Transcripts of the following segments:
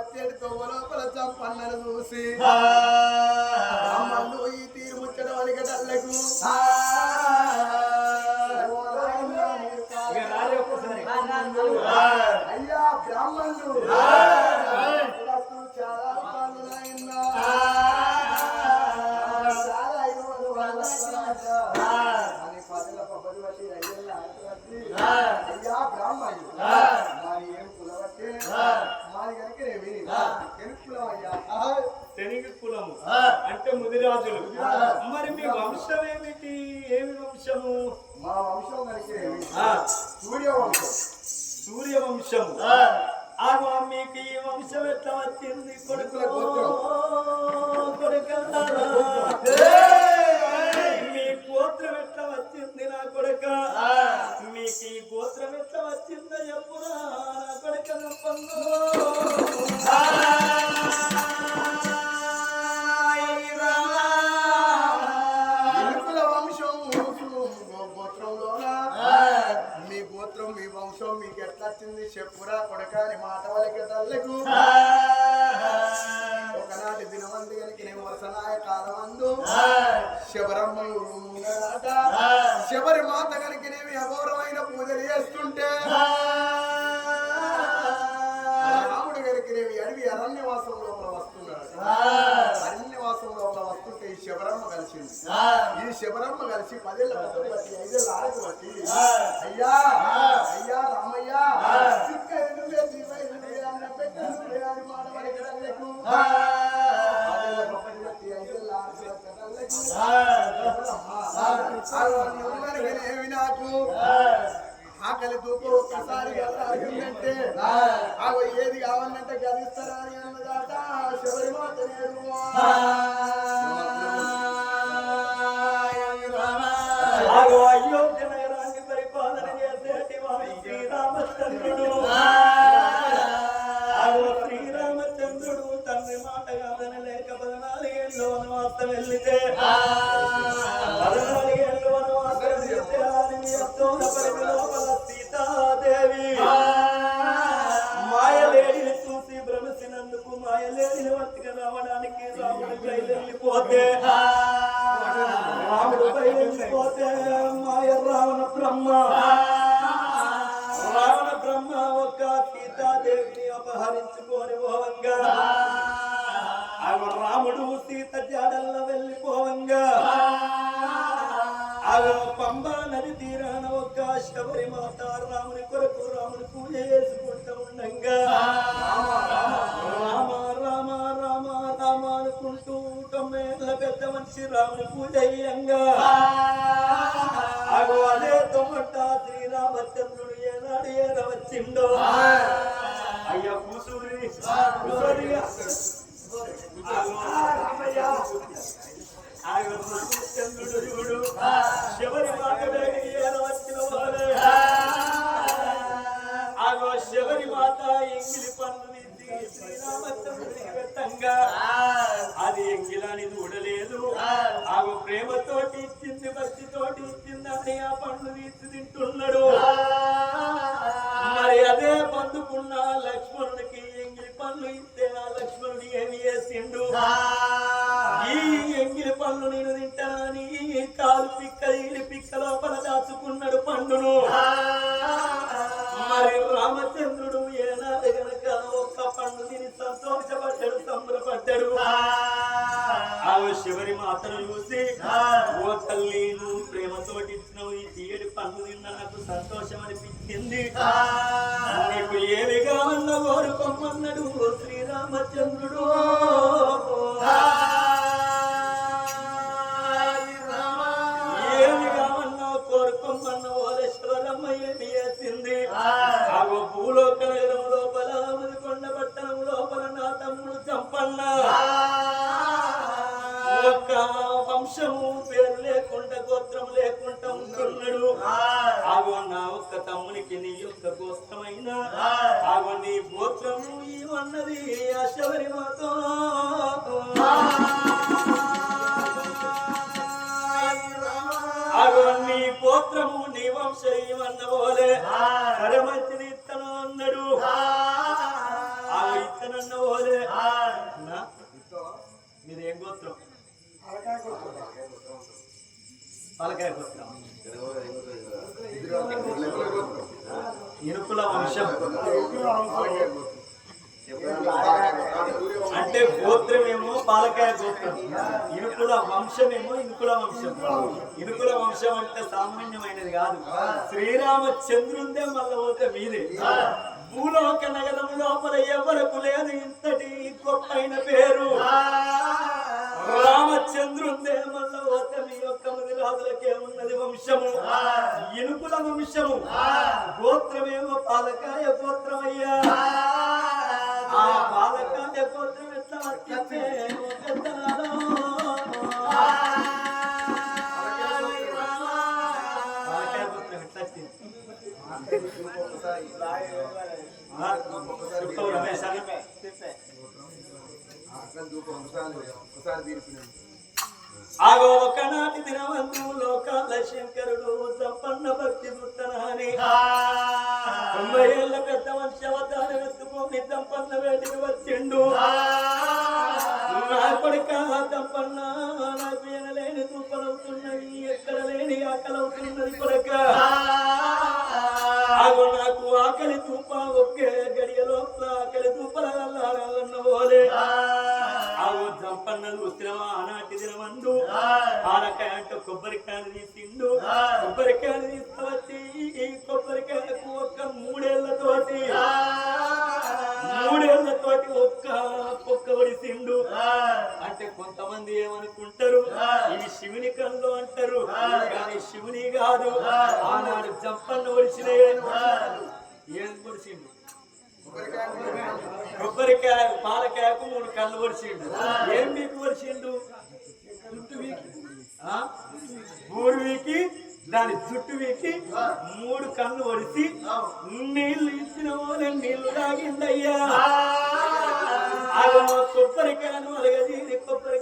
బత్తేడు కొవ్వ లోపల చంపన్నను ఈ తీరు ముచ్చడం అలిగ డల్లకు అయ్యా బ్రాహ్మణులు. కులము అంటే ముదిరాజులు. మరి మీ వంశం ఏమిటి? ఏమి వంశము? మా వంశం కనుక ఏమి? ఆ, సూర్య వంశం. సూర్య వంశము. ఆ. మీకు ఈ వంశం ఎట్లా వచ్చింది? కొడుకు. కొడుక. మీ గోత్రం మీ వంశం మీకు ఎట్లా వచ్చింది చెప్పురా కొడక అని మాట వాళ్ళకి తల్లకు. ఒకనాటి దినమంది కనుక నేను వరుసనాయ కాలమందు శబరమ్మ శబరి మాత కనుక నేను అఘోరమైన పూజలు చేస్తుంటే. ఆకలి తూపు ఒక్కసారి ఏది కావాలంటే గదిస్తారా అపహరించుకొని పోవంగా. ఆమె రాముడు సీత జాడల్ల వెళ్ళిపోవంగా ఆమె పంబా నది తీరాన ఒక్క శబరి మాత రాముని కొరకు రాముని పూజ చేసుకుంటూ ఉండంగా. రామ రామ రామ రామ అనుకుంటూ తొమ్మిళ్ళ పెద్ద మనిషి రాముని పూజ అయ్యంగా అగో అదే తొమ్మట శ్రీరామచంద్రుడు ఏనాడు ఏడ వచ్చిండో. అయ్యా కూసురి ఆగో రామయ్య. చూడు. మాట వచ్చిన వాడే ఆగో మాత ఎంగిలి పన్ను తీసి శ్రీరామచంద్రుడికి అది ఎంగిలాని చూడలేదు. ఆగో ప్రేమతోటి ఇచ్చింది భక్తితోటి ఇచ్చింది అన్నయ్య పండ్లు పండు తింటున్నాడు. రామచంద్రుడు ఏనాడు గనక ఒక్క పండు తిని సంతోషపడ్డాడు సంబరపడ్డాడు. ఆ. శబరి మాతను చూసి ఓ తల్లి నువ్వు ప్రేమతోటి ఇచ్చినావు ఈ తీయడి పండు తిన్న నాకు సంతోషం అనిపించింది. నీకు ఏమి కావన్నా కోరుకోమన్నాడు శ్రీరామచంద్రుడు. వంశము పేరు లేకుండా గోత్రం లేకుండా ఉంటున్నాడు. ఆగో నా ఒక్క తమ్మునికి నీ యొక్క గోత్రమైన? ఆగో నీ గోత్రము ఈ అన్నది ఆ శబరి మాతో. ఆగో నీ గోత్రము నీ వంశం అన్న పోలే సరే మంచిది ఇత్తను అన్నాడు. ఆగో ఇత్తనన్న పోలే? మీదేం గోత్రం? పాలకాయ ఇనుకుల వంశం. అంటే గోత్రమేమో పాలకాయ గోత్రం. ఇనుకుల వంశమేమో ఇనుకుల వంశం. ఇనుకుల వంశం అంటే సామాన్యమైనది కాదు. శ్రీరామచంద్రుందే మళ్ళీ పోతే మీరే భూలోక నగరము లోపల ఎవరకు లేదు ఇంతటి గొప్పైన పేరు. రామచంద్రుందే మళ్ళీ పోతే మీ యొక్క మంది రాజులకే ఉన్నది వంశము. ఇనుకుల వంశము. గోత్రమేమో పాలకాయ గోత్రమయ్యా. ఆ. పాలకాయ ఆగో ఒకనాటి దినవంతు లోకాల శంకరుడు సంపన్న భక్తి దుత్తనాని తొంభై ఏళ్ళ పెద్ద మనిషి అవతారం ఎత్తుకొని సంపన్న వేటికి వచ్చిండు నా కొడుక సంపన్న నాకు ఎనలేని తూపలవుతున్నది ఎక్కడ లేని ఆకలవుతున్నది కొడుక ఆగో నాకు ఆకలి తూప ఒకే వచ్చినవా ఆనాటి దినమందు. ఆనకాయ అంటే కొబ్బరికాయలు తీసిండు. కొబ్బరికాయలు పాలకాయకు మూడు కళ్ళు ఒడిచిండు. ఏం మీకు ఆ? ఊరు వీకి దాని జుట్టు వీకి మూడు కళ్ళు ఒడిసి నీళ్ళు ఇచ్చిన నీళ్ళు తాగిందయ్యా. ఆగో కొబ్బరికాయను అలగదీసి కొబ్బరికాయతో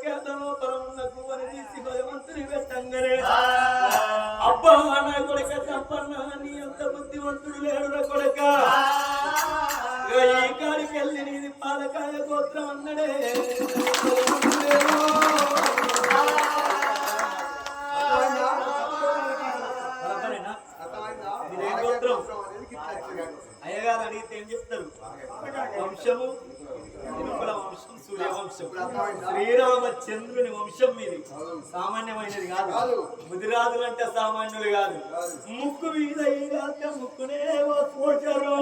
వంశము ఇనుకుల వంశం సూర్యవంశం శ్రీరామచంద్రుని వంశం మీది సామాన్యమైనది కాదు. ముదిరాజులు అంటే సామాన్యులు కాదు. ముక్కు మీద ఈగాక ముక్కునే పోచారు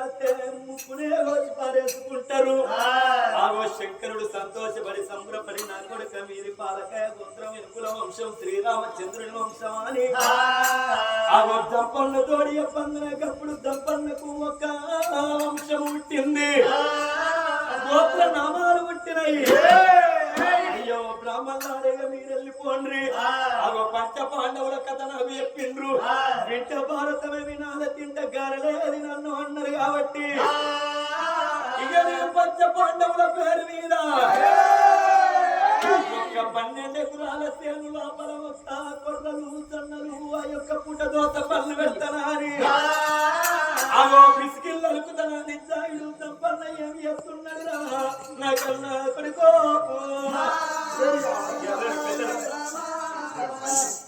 వచ్చి పారేసుకుంటారు. ఆగో శంకరుడు సంతోషపడి సంబరపడి నా కొడుక మీది పాలకాయ గోత్రం ఎనుకుల వంశం శ్రీరామచంద్రుని వంశం అని. ఆగో దంపన్న తోడి పందనకప్పుడు దంపన్నకు ఒక వంశం పుట్టింది. గోత్ర నామాలు పుట్టినాయి. అయ్యో బ్రాహ్మణారేగా మీరు వెళ్ళిపోండ్రి అగో పంచ పాండవుల కథ నాకు చెప్పిండ్రు. ఎంట భారతమే వినాల తింట గారలే అది నన్ను అన్నారు కాబట్టి. ఇక నేను పంచ పాండవుల పేరు మీద. పన్నెండు ఎకరాల సేను లోపల ఒక్క కొర్రలు సన్నలు ఆ యొక్క పుట దోత పళ్ళు పెడతానా అగో బిస్కిల్ అలుకుతానా నిజాయిడు సంపన్న ఏమి చేస్తున్నాడు నా కన్నా కొడుకో. ます。